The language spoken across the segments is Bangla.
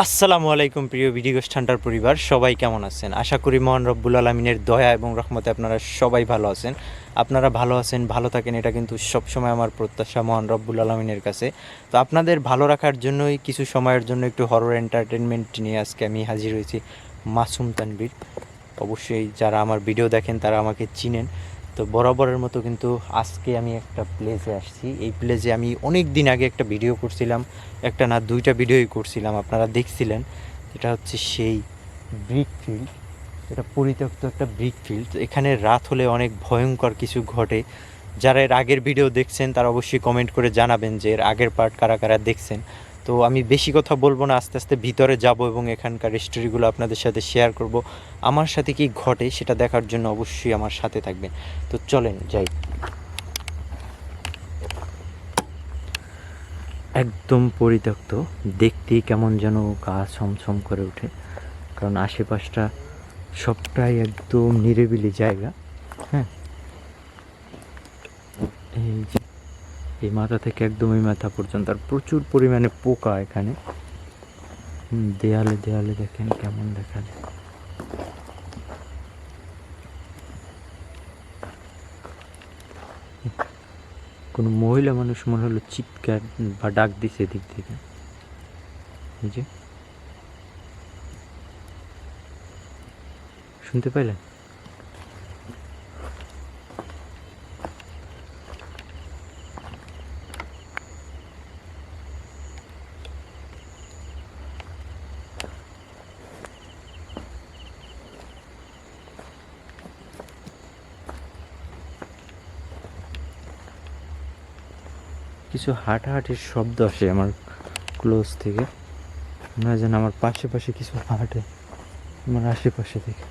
আসসালামু আলাইকুম, প্রিয় ভিডিও স্ট্যান্ডার পরিবার। সবাই কেমন আছেন? আশা করি মহান রব্বুল আলমিনের দয়া এবং রহমতে আপনারা সবাই ভালো আছেন। আপনারা ভালো আছেন, ভালো থাকেন, এটা কিন্তু সবসময় আমার প্রত্যাশা মহান রব্বুল আলমিনের কাছে। তো আপনাদের ভালো রাখার জন্যই, কিছু সময়ের জন্য একটু হরর এন্টারটেনমেন্ট নিয়ে আজকে আমি হাজির হয়েছি মাসুম তানবীর অবশ্যই যারা আমার ভিডিও দেখেন, তারা আমাকে চিনেন। তো বরাবরের মতো কিন্তু আজকে আমি একটা প্লেসে আসছি। এই প্লেসে আমি অনেক দিন আগে একটা ভিডিও করছিলাম। একটা না দুইটা ভিডিওই করছিলাম, আপনারা দেখছিলেন। এটা হচ্ছে সেই ব্রিক ফিল্ড এটা পরিত্যক্ত একটা ব্রিক ফিল্ড এখানে রাত হলে অনেক ভয়ঙ্কর কিছু ঘটে। যারা এর আগের ভিডিও দেখছেন, তারা অবশ্যই কমেন্ট করে জানাবেন যে এর আগের পার্ট কারা কারা দেখছেন। তো আমি বেশি কথা বলব না, আস্তে আস্তে ভিতরে যাব এবং এখানকার স্টোরিগুলো আপনাদের সাথে শেয়ার করব। আমার সাথে কি ঘটে সেটা দেখার জন্য অবশ্যই আমার সাথে থাকবেন। তো চলেন, যাই। একদম পরিত্যক্ত, দেখতেই কেমন যেন গা ছমছম করে ওঠে। কারণ আশেপাশটা সবটাই একদম নিরিবিলি জায়গা হ্যাঁ? এই যে এই মাথা থেকে একদম এই মাথা পর্যন্ত, আর প্রচুর পরিমাণে পোকা এখানে। দেয়ালে দেয়ালে দেখেন কেমন দেখা যায়। কোনো মহিলা মানুষ মনে হলো চিৎকার বা ডাক দিছে এদিক থেকে। শুনতে পাইলেন? কিছু হাঁটাহাঁটির শব্দ আসে আমার ক্লোজ থেকে। হয় যেন আমার পাশে পাশে কিছু হাঁটে, আমার আশেপাশে থেকে।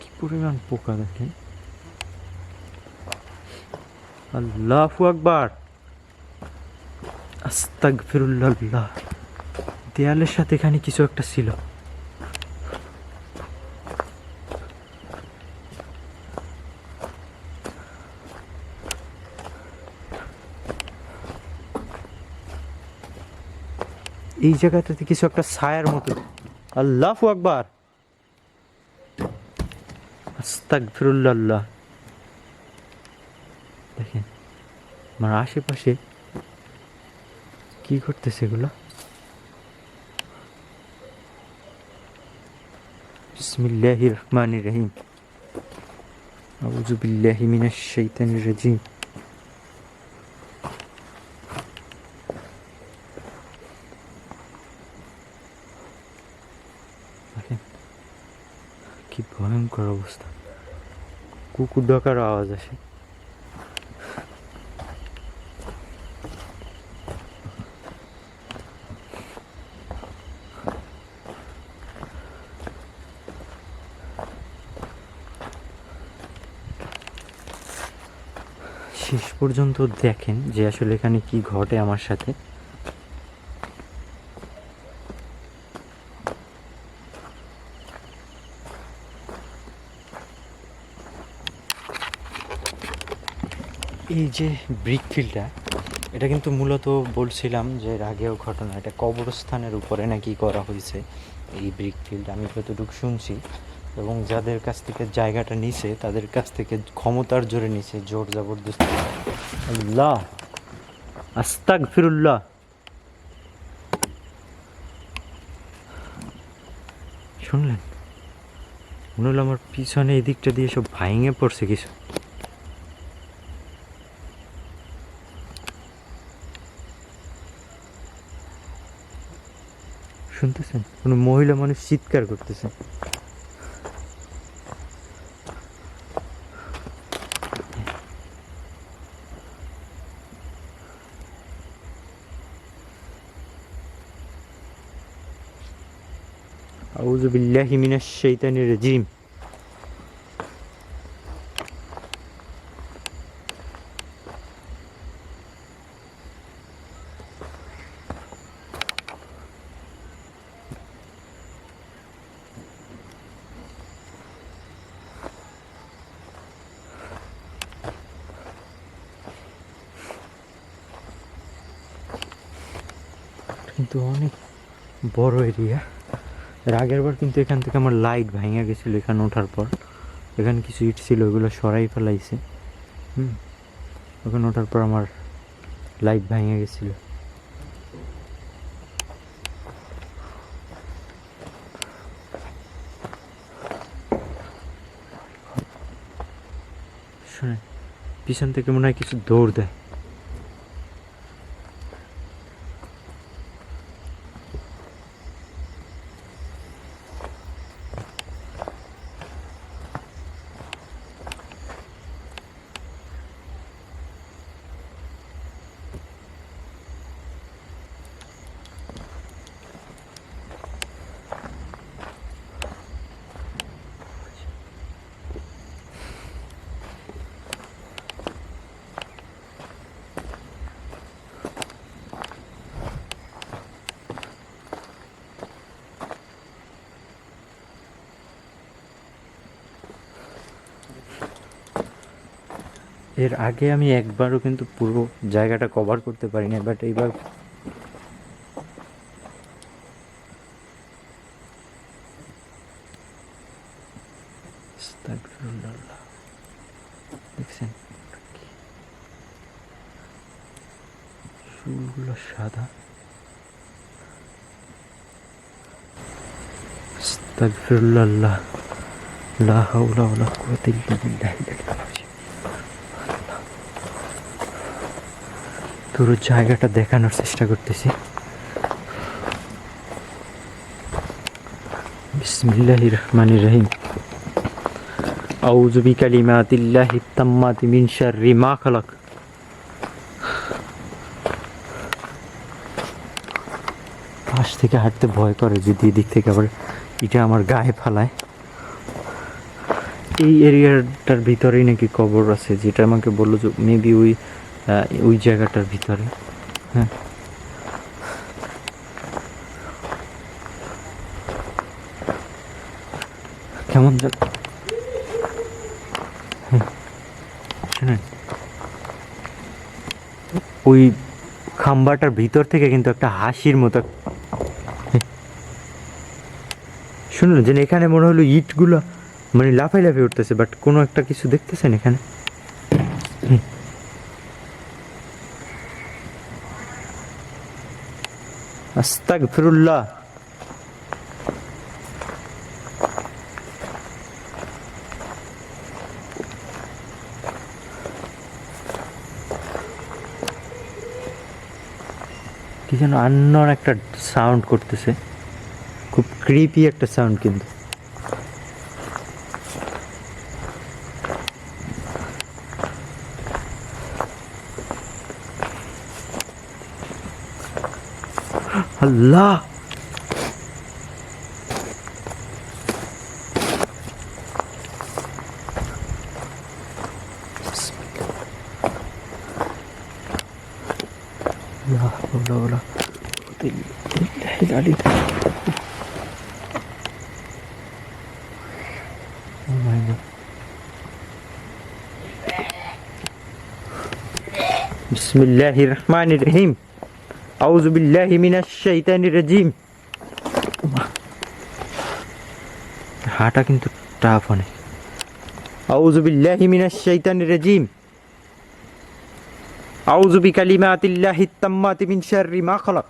কি পরিমাণ পোকা দেখেন? আল্লাহ আকবার! আস্তাগফিরুল্লাহ, দেয়ালের সাথে এখানে কিছু একটা ছিল। এই জায়গাটাতে কিছু একটা ছায়ার মতো। আল্লাহ আকবার। দেখেন, আমার আশেপাশে কি করতেছে এগুলো? বিসমিল্লাহির রহমানির রহিম। আউযু বিল্লাহি মিনাশ শাইতানির রাজিম দেখেন কি ভয়ঙ্কর অবস্থা। কুকুর ডাকার আওয়াজ আসে। শেষ পর্যন্ত দেখেন যে আসলে এখানে কি ঘটে আমার সাথে। এই যে ব্রিক ফিল্ডটা এটা কিন্তু মূলত বলছিলাম যে আগেও ঘটনা, এটা কবরস্থানের উপরে নাকি করা হয়েছে এই ব্রিক ফিল্ড আমি যতটুকু শুনছি। এবং যাদের কাছ থেকে জায়গাটা নিছে, তাদের কাছ থেকে ক্ষমতার জোরে নিছে, জোর জবরদস্তি। আল্লাহ! আস্তাক ফিরুল্লাহ শুনলেন? মনে হলো আমার পিছনে এই দিকটা দিয়ে সব ভাঙে পড়ছে কিছু। শুনতেছেন? কোনো মহিলা মানুষ চিৎকার করতেছে। সেইটা শাইতানির রাজিম। কিন্তু অনেক বড় এরিয়া এর আগের বার কিন্তু এখান থেকে আমার লাইট ভাঙা গেছিল এখানে ওঠার পর। এখানে কিছু ইট ছিল, ওগুলো সরাই ফেলাইছে। হুম। ওখানে ওঠার পর আমার লাইট ভাঙা গেছিল। পিছন থেকে মনে হয় কিছু দৌড় দেয়। এর আগে আমি একবারও কিন্তু পুরো জায়গাটা কভার করতে পারি না বাট এইবার। দেখছেন? চুলগুলো সাদা। আস্তাগফিরুল্লাহ। লা হাওলা ওয়ালা আলিয়্যিল আযীম। পুরো জায়গাটা দেখানোর চেষ্টা করতেছি। বিসমিল্লাহির রহমানির রহিম। আউযু বিকালিমাতিল্লাহি তাম্মাতি মিন শাররি মা খালাক। পাশ থেকে হাঁটতে ভয় করে, যদি এদিক থেকে আবার এটা আমার গায়ে ফালায়। এই এরিয়াটার ভিতরেই নাকি কবর আছে, যেটা আমাকে বলল যে মেবি ওই ওই জায়গাটার ভিতরে হ্যাঁ। কেমন হ্যাঁ, ওই খাম্বাটার ভিতর থেকে কিন্তু একটা হাসির মতো হ্যাঁ। শুনুন যে এখানে মনে হলো ইটগুলো মানে লাফাই লাফাই উঠতেছে বাট কোনো একটা কিছু দেখতেছেন এখানে? আস্তাগফিরুল্লাহ। কি যেন আন্নর একটা সাউন্ড করতেছে। খুব ক্রিপি একটা সাউন্ড কিন্তু। الله. لا حول ولا قوة إلا بالله العلي بسم الله الرحمن الرحيم. আউজুবিল্লাহ মিনাশ শাইতানির রাজিম। হাঁটা কিন্তু টাফ অনেক আউজুবিল্লাহ মিনাশ শাইতানির রাজিম। আউজুবি কালিমাতিল্লাহি তাম্মাতি মিন শাররি মা খলাক।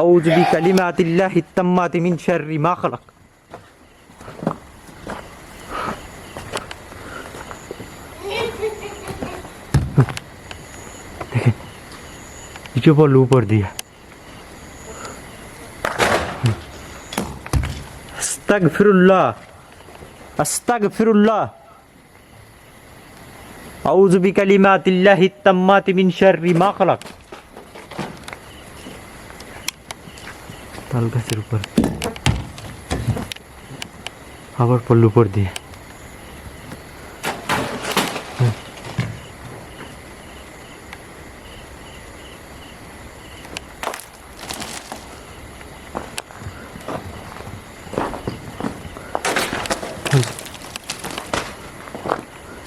আউজুবি কালিমাতিল্লাহি তাম্মাতি মিন শাররি মা খলাক। কিছু বল উপর দিয়া আস্তাগফিরুল্লাহ আস্তাগফিরুল্লাহ আউযু বিকালিমাতিল্লাহি তাম্মাতি মিন শাররি মা খালাক তাল গাছের উপর আবার পড়ল উপর দিয়ে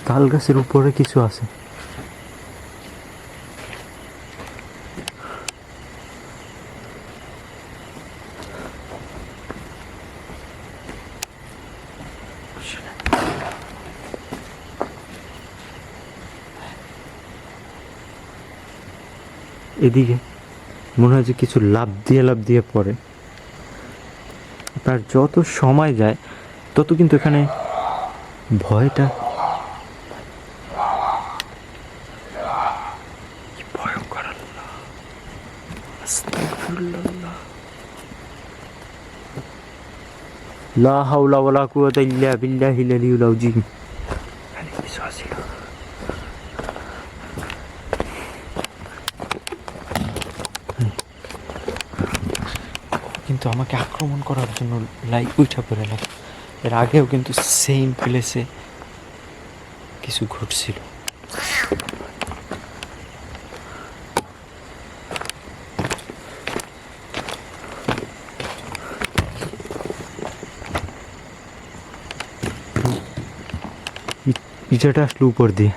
তাল গাছের উপরে কিছু আছে। এদিকে মনে হয় যে কিছু লাভ দিয়ে লাভ দিয়ে পড়ে। তার যত সময় যায় তত কিন্তু এখানে ভয়টা। লা হাওলা ওয়ালা কুওয়াতা ইল্লা বিল্লাহিল আলিয়্যিল আযীম। কিন্তু আমাকে আক্রমণ করার জন্য লাইক উঠা পড়ে না এর আগেও কিন্তু সেম প্লেসে কিছু ঘটছিল। পিছাটা আসলো উপর দিয়ে।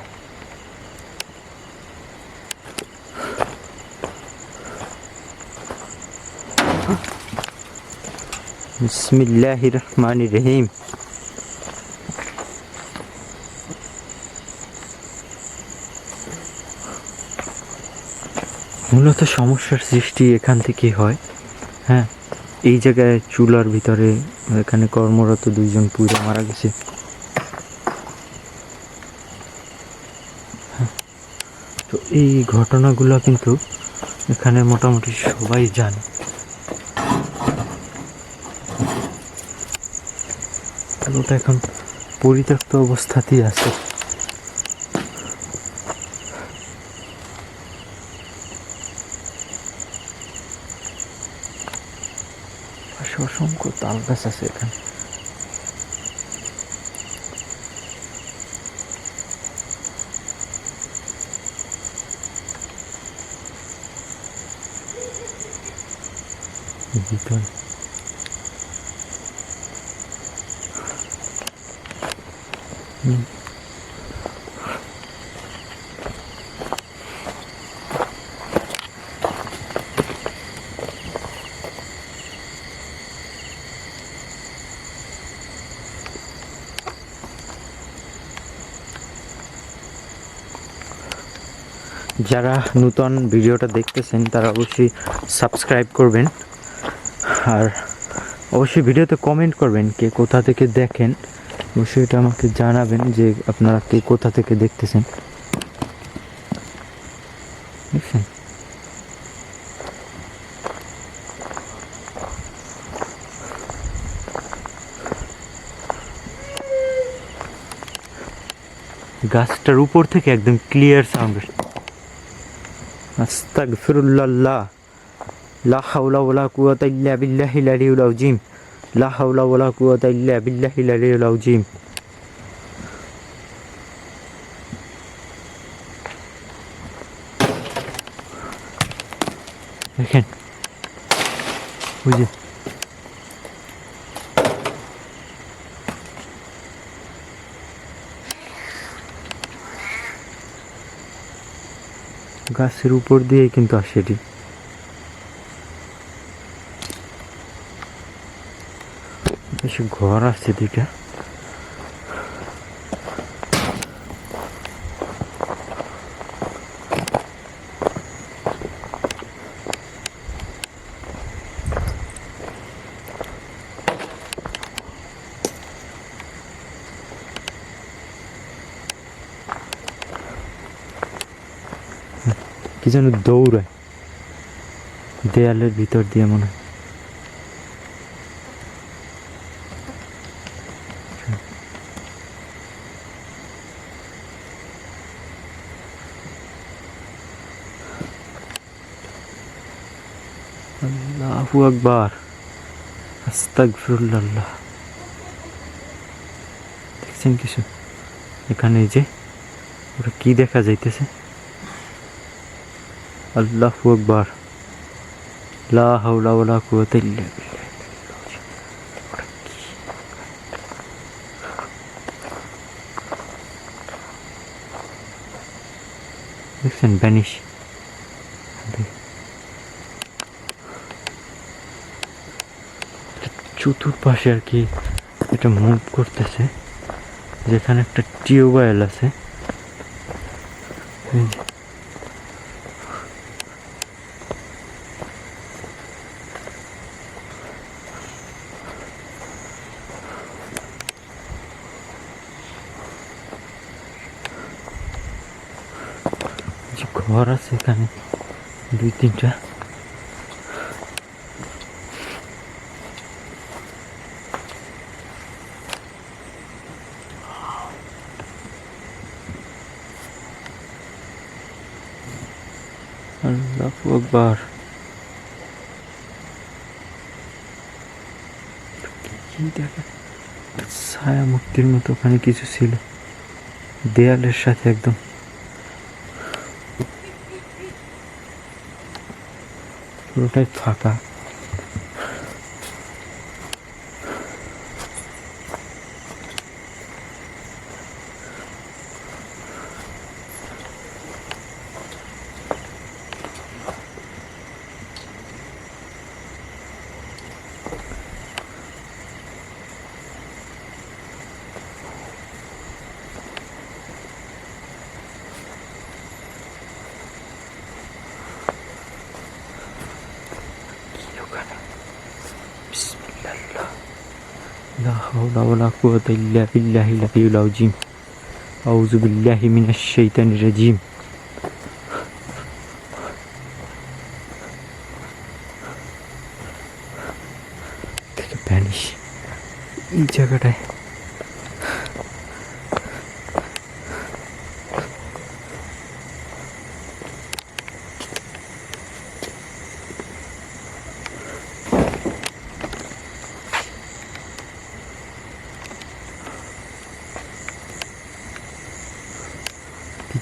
বিসমিল্লাহির রহমানির রহিম মূলত সমস্যার সৃষ্টি এখান থেকে হয় হ্যাঁ? এই জায়গায় চুলার ভিতরে এখানে কর্মরত দুইজন পুড়ে মারা গেছে। হ্যাঁ, তো এই ঘটনাগুলো কিন্তু এখানে মোটামুটি সবাই জানে। আর এখন পরিত্যক্ত অবস্থাতেই আছে। অসংখ্য তাল গাছ আছে এখানে। ভিতরে। যারা নূতন ভিডিওটা দেখতেছেন, তারা অবশ্যই সাবস্ক্রাইব করবেন। আর অবশ্যই ভিডিওতে কমেন্ট করবেন, কে কোথা থেকে দেখেন। অবশ্যই এটা আমাকে জানাবেন যে আপনারা কে কোথা থেকে দেখতেছেন। দেখছেন? গাছটার উপর থেকে একদম ক্লিয়ার সাউন্ড আস্তাগফিরুল্লাহ লা হাওলা ওয়ালা কুওয়াতা ইল্লা বিল্লাহিল আলিয়্যিল আযীম। লা হাওলা ওয়ালা কুওয়াতা ইল্লা বিল্লাহিল আলিয়্যিল আযীম দেখেন ওই যে গাছের উপর দিয়ে কিন্তু আসে এটি বেশ ঘর আছে দুইটা কি যেন দৌড়ায় দেয়ালের ভিতর দিয়ে মনে হয় আল্লাহু আকবার আস্তাগফিরুল্লাহ দেখছেন কিছু? এখানে এই যে ওটা কি দেখা যাইতেছে? আল্লাহু আকবার লা হাওলা ওয়ালা কুওয়াতা ইল্লা বিল্লাহ ওটা কি? দেখছেন? ব্যানিশ চতুর্পাশে আর কি এটা মুভ করতেছে, যেখানে একটা টিউবওয়েল আছে। ঘর আছে এখানে, দুই তিনটা। আল্লাহ আকবার। ছায়া মুক্তির মতো ওখানে কিছু ছিল। দেয়ালের সাথে একদম। পুরোটাই ফাঁকা। حول ولا قوة إلا بالله العلي العظيم أعوذ بالله من الشيطان الرجيم থেকে ভ্যানিশ এই জায়গাটায়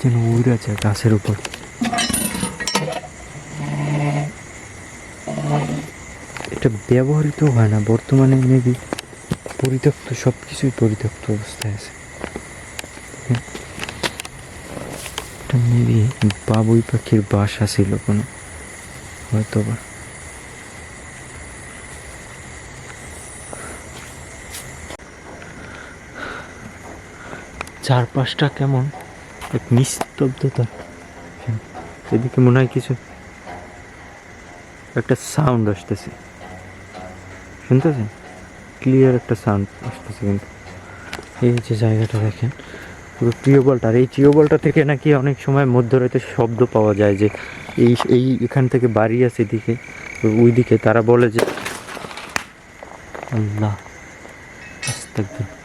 যেন উড়ে আছে গাছের উপর। এটা ব্যবহৃত হয় না, বর্তমানে মেবি পরিত্যক্ত সব কিছুই পরিত্যক্ত অবস্থায় আছে। এটা মেবি বাবুই পাখির বাসা ছিল কোনো হয়তো বা চারপাশটা কেমন? এক নিস্তব্ধতা। এদিকে মনে হয় কিছু একটা সাউন্ড আসতেছে। শুনতেছেন? ক্লিয়ার একটা সাউন্ড আসতেছে কিন্তু। এই যে জায়গাটা দেখেন, পুরো টিউবওয়েলটা আর এই টিউবওয়েলটা থেকে নাকি অনেক সময় মধ্যরাতে শব্দ পাওয়া যায় যে এই এই এখান থেকে বাড়ি আছে এদিকে ওই দিকে তারা বলে যে, আল্লাহ আস্তাগফির।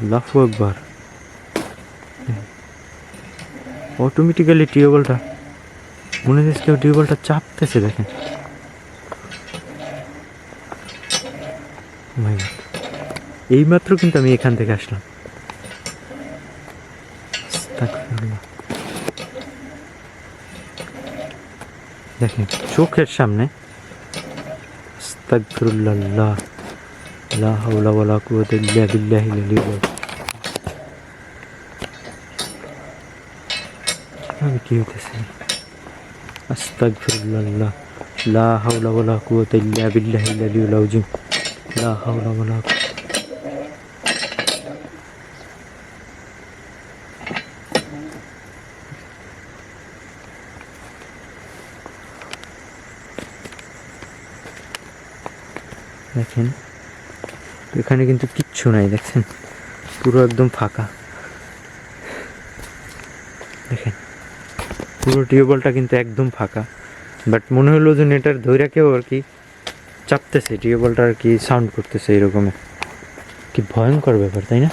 আল্লাহু আকবার। অটোমেটিক্যালি টিউবওয়েলটা, মনে হচ্ছে কেউ টিউবওয়েলটা চাপতেছে, দেখেন। Oh এইমাত্র কিন্তু আমি এখান থেকে আসলাম। দেখেন, চোখের সামনে, আস্তাগফিরুল্লাহ, লা হাওলা ওয়ালা কুওয়াতা ইল্লা বিল্লাহিল আলিয়্যিল কীভাবে কি হইতেছে আস্তাগফিরুল্লাহ লা হাওলা ওয়ালা কুওয়াতা ইল্লা বিল্লাহিল আলিয়্যিল আযীম লা হাওলা ওয়ালা দেখেন, এখানে কিন্তু কিচ্ছু নাই, দেখছেন? পুরো একদম ফাঁকা দেখেন পুরো টিউবওয়েলটা কিন্তু একদম ফাঁকা। বাট মনে হলো যে নেটার ধৈরা কেউ আর কি চাপতেছে, টিউবওয়েলটা আর কি সাউন্ড করতেছে এরকমের কি ভয়ঙ্কর ব্যাপার, তাই না?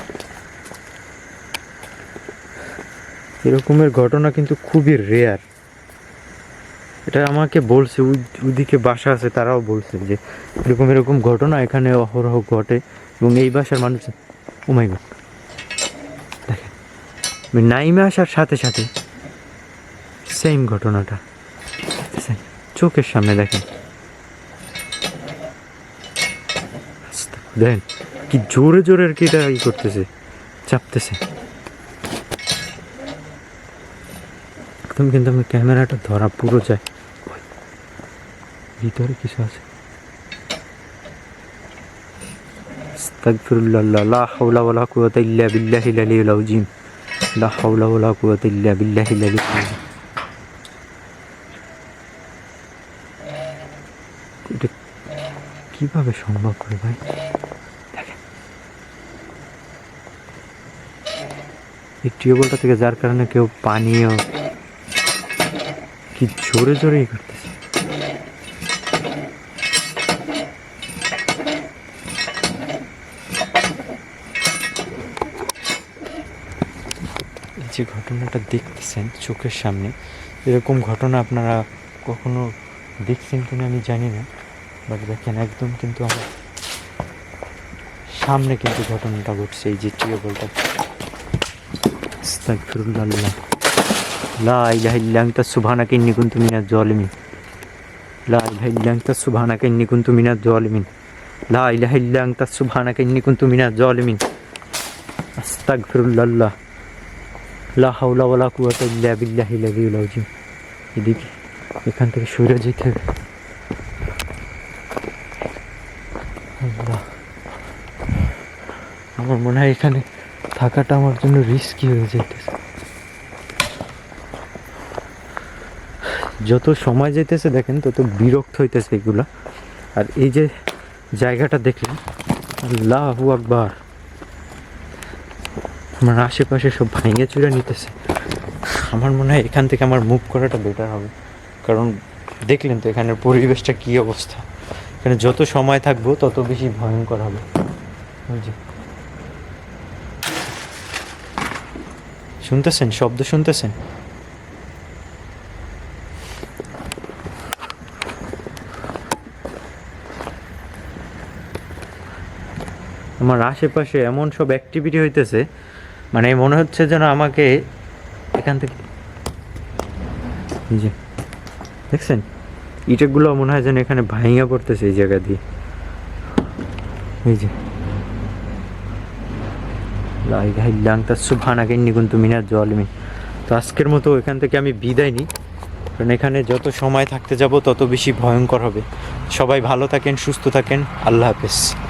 এরকমের ঘটনা কিন্তু খুবই রেয়ার এটা আমাকে বলছে, ওই, ওইদিকে বাসা আছে, তারাও বলছে যে এরকম এরকম ঘটনা এখানে অহরহ ঘটে এবং এই বাসার মানুষ ও মাই গড দেখেন নাইমে আসার সাথে সাথে সেম ঘটনাটা। চোখের সামনে দেখেন। দেখেন কি জোরে জোরে আর কি এটা ই করতেছে, চাপতেছে। একদম কিন্তু আমি ক্যামেরাটা ধরা পুরো যায়। ভিতরে কিছু আছে। লা হাওলা ওয়ালা কুওয়াতা ইল্লা বিল্লাহিল আলিয়্যিল আযীম। লা হাওলা ওয়ালা কুওয়াতা ইল্লা বিল্লাহিল আলিয়্যিল আযীম এটা কীভাবে সম্ভব করে ভাই? এই টিউবওয়েলটা থেকে যার কারণে কেউ পানীয় কি জোরে জোরেই করতেছে। এই যে ঘটনাটা দেখতেছেন চোখের সামনে, এরকম ঘটনা আপনারা কখনো দেখছেন কিনা আমি জানি না। বাট দেখেন, একদম কিন্তু আমার সামনে কিন্তু ঘটনাটা ঘটছে এই যে টিউবওয়েলটা আস্তাগফিরুল্লাহ। লা ইলাহা ইল্লা আনতা সুবহানাকা ইন্নী কুনতু মিনাজ জালিমিন লা ইলাহা ইল্লা আনতা সুবহানাকা ইন্নী কুনতু মিনাজ জালিমিন লা ইলাহা ইল্লা আনতা সুবহানাকা ইন্নী কুনতু মিনাজ জালিমিন আস্তাগফিরুল্লাহ। লা হাওলা ওয়ালা কুওয়াতা ইল্লা বিল্লাহিল আলিয়্যিল আযীম। এদিকে এখান থেকে সরে যেতে হবে আল্লাহ আমার মনে হয় এখানে থাকাটা আমার জন্য রিস্কি হয়ে যাইতেছে। যত সময় যেতেছে দেখেন, তত বিরক্ত হইতেছে এগুলা। আর এই যে জায়গাটা দেখলেন, আল্লাহু আকবার। আমার আশেপাশে সব ভেঙে চুরে নিতেছে। আমার মনে হয় এখান থেকে আমার মুভ করাটা বেটার হবে। কারণ দেখলেন তো এখানের পরিবেশটা কী অবস্থা। এখানে যত সময় থাকব, তত বেশি ভয়ঙ্কর হবে। ওই শুনতেছেন? শব্দ শুনতেছেন? আমার আশেপাশে এমন সব অ্যাক্টিভিটি হইতেছে মানে মনে হচ্ছে যেন আমাকে এখান থেকে দেখছেন? ইটেগুলো মনে হয় যেন এখানে ভাঙিয়া পড়তেছে এই জায়গা দিয়ে। এই যে। জলমি তো আজকের মতো এখান থেকে আমি বিদায় নিই। কারণ এখানে যত সময় থাকতে যাব, তত বেশি ভয়ঙ্কর হবে। সবাই ভালো থাকেন, সুস্থ থাকেন। আল্লাহ হাফেজ।